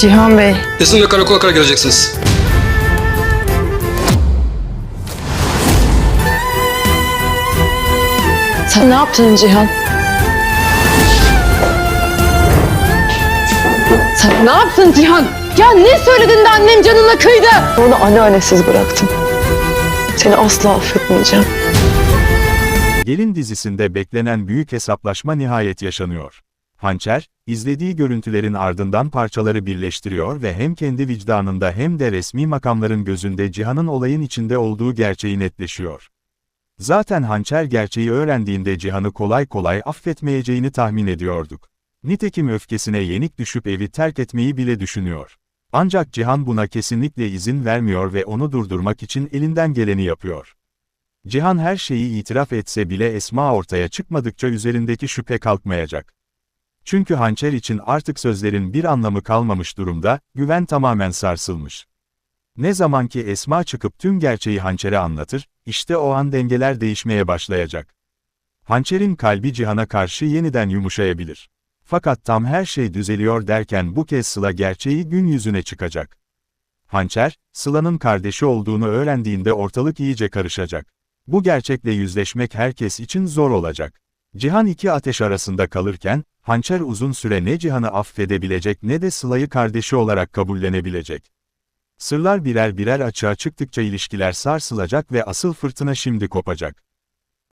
Cihan Bey, Esin ve karakola kadar geleceksiniz. sen ne yaptın Cihan? Sen ne yaptın Cihan? Ya ne söyledin de annem canına kıydı? Onu anneannesiz bıraktım. Seni asla affetmeyeceğim. Gelin dizisinde beklenen büyük hesaplaşma nihayet yaşanıyor. Hançer, izlediği görüntülerin ardından parçaları birleştiriyor ve hem kendi vicdanında hem de resmi makamların gözünde Cihan'ın olayın içinde olduğu gerçeği netleşiyor. Zaten Hançer gerçeği öğrendiğinde Cihan'ı kolay kolay affetmeyeceğini tahmin ediyorduk. Nitekim öfkesine yenik düşüp evi terk etmeyi bile düşünüyor. Ancak Cihan buna kesinlikle izin vermiyor ve onu durdurmak için elinden geleni yapıyor. Cihan her şeyi itiraf etse bile Esma ortaya çıkmadıkça üzerindeki şüphe kalkmayacak. Çünkü hançer için artık sözlerin bir anlamı kalmamış durumda, güven tamamen sarsılmış. Ne zaman ki Esma çıkıp tüm gerçeği hançere anlatır, işte o an dengeler değişmeye başlayacak. Hançerin kalbi Cihan'a karşı yeniden yumuşayabilir. Fakat tam her şey düzeliyor derken bu kez Sıla gerçeği gün yüzüne çıkacak. Hançer, Sıla'nın kardeşi olduğunu öğrendiğinde ortalık iyice karışacak. Bu gerçekle yüzleşmek herkes için zor olacak. Cihan iki ateş arasında kalırken, Hançer uzun süre ne Cihan'ı affedebilecek ne de Sıla'yı kardeşi olarak kabullenebilecek. Sırlar birer birer açığa çıktıkça ilişkiler sarsılacak ve asıl fırtına şimdi kopacak.